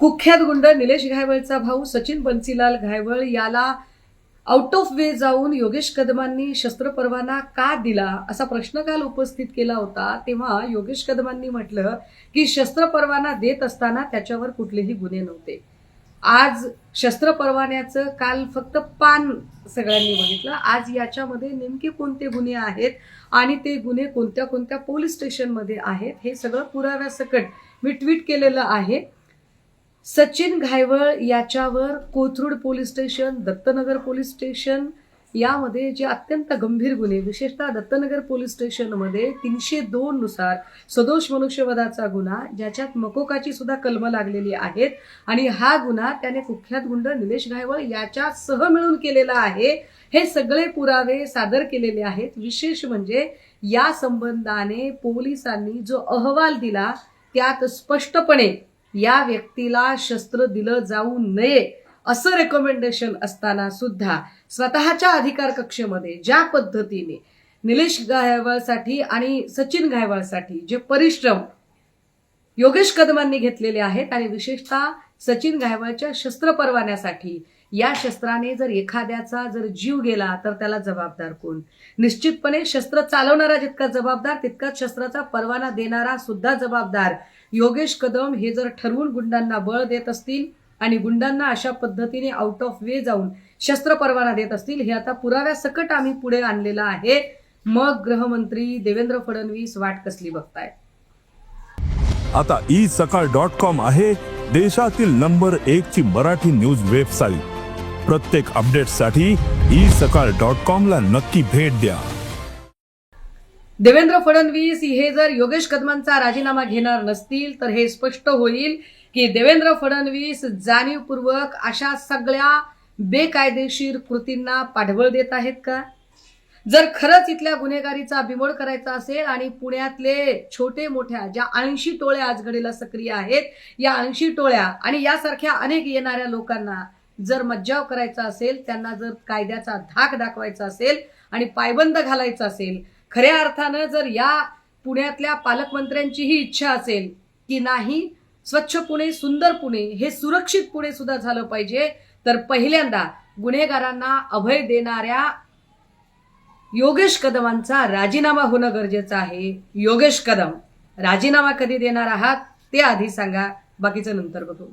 कुख्यात गुंड निलेश घायवळचा भाऊ सचिन बन्सीलाल घायवळ याला आउट ऑफ वे जाऊन योगेश कदमांनी शस्त्र परवाना का दिला असा प्रश्न काल उपस्थित केला होता. तेव्हा योगेश कदमांनी म्हटलं की शस्त्र परवाना देत असताना त्याच्यावर कुठलेही गुन्हे नव्हते. आज शस्त्र परवान्याचं काल फक्त पान सगळ्यांनी बघितलं. आज याच्यामध्ये नेमके कोणते गुन्हे आहेत आणि ते गुन्हे कोणत्या कोणत्या पोलीस स्टेशनमध्ये आहेत हे सगळं पुराव्यासकट मी ट्विट केलेलं आहे. सचिन घायवळ याच्यावर Kothrud police station Dattanagar police station यामध्ये जे अत्यंत गंभीर गुन्हे विशेषतः दत्तनगर पोलीस स्टेशनमध्ये तीनशे दोन नुसार सदोष मनुष्यवधाचा गुन्हा ज्याच्यात मकोकाची सुद्धा कलम लागलेली आहेत. आणि हा गुन्हा त्याने कुख्यात गुंड निलेश घायवळ याच्या सह मिळून केलेला आहे. हे सगळे पुरावे सादर केलेले आहेत. विशेष म्हणजे या संबंधाने पोलिसांनी जो अहवाल दिला त्यात स्पष्टपणे या व्यक्तीला शस्त्र दिलं जाऊ नये असं रेकमेंडेशन असताना सुद्धा स्वतःच्या अधिकार कक्षेमध्ये ज्या पद्धतीने निलेश गायवाळसाठी आणि सचिन गायवाळसाठी जे परिश्रम योगेश कदमांनी घेतलेले आहेत आणि विशेषतः सचिन गायवाळच्या शस्त्र परवान्यासाठी या शस्त्राने जर एखाद्याचा जर जीव गेला तर त्याला जबाबदार कोण? निश्चितपणे शस्त्र चालवणारा जितका जबाबदार तितकाच शस्त्राचा परवाना देणारा सुद्धा जबाबदार योगेश कदम हे जर ठरवून गुंडांना बळ देत असतील आणि गुंडांना अशा पद्धतीने आउट ऑफ वे जाऊन शस्त्र परवाना देत असतील हे आता पुराव्यासकट आम्ही पुढे आणलेलं आहे. मग गृहमंत्री देवेंद्र फडणवीस वाट कसली बघताय आता ई सकाळ डॉट कॉम आहे देशातील नंबर एक ची मराठी न्यूज वेबसाईट प्रत्येक अपडेटसाठी ई सकाळ डॉट कॉम ला नक्की भेट द्या. देवेंद्र फडणवीस हे जर योगेश कदमांचा राजीनामा घेणार नसतील तर हे स्पष्ट होईल की देवेंद्र फडणवीस जाणीवपूर्वक अशा सगळ्या बेकायदेशीर कृतींना पाठबळ देत आहेत का? जर खरंच इथल्या गुन्हेगारीचा बिमोड करायचा असेल आणि पुण्यातले छोटे मोठ्या ज्या ऐंशी टोळ्या आज घडीला सक्रिय आहेत या ऐंशी टोळ्या आणि यासारख्या अनेक येणाऱ्या लोकांना जर मज्जाव करायचा असेल त्यांना जर कायद्याचा धाक दाखवायचा असेल आणि पायबंद घालायचा असेल खऱ्या अर्थानं जर या पुण्यातल्या पालकमंत्र्यांची ही इच्छा असेल की नाही स्वच्छ पुणे सुंदर पुणे हे सुरक्षित पुणे सुद्धा झालं पाहिजे तर पहिल्यांदा गुन्हेगारांना अभय देणाऱ्या योगेश कदमांचा राजीनामा होणं गरजेचं आहे. योगेश कदम राजीनामा कधी देणार आहात ते आधी सांगा. बाकीचं नंतर बघू.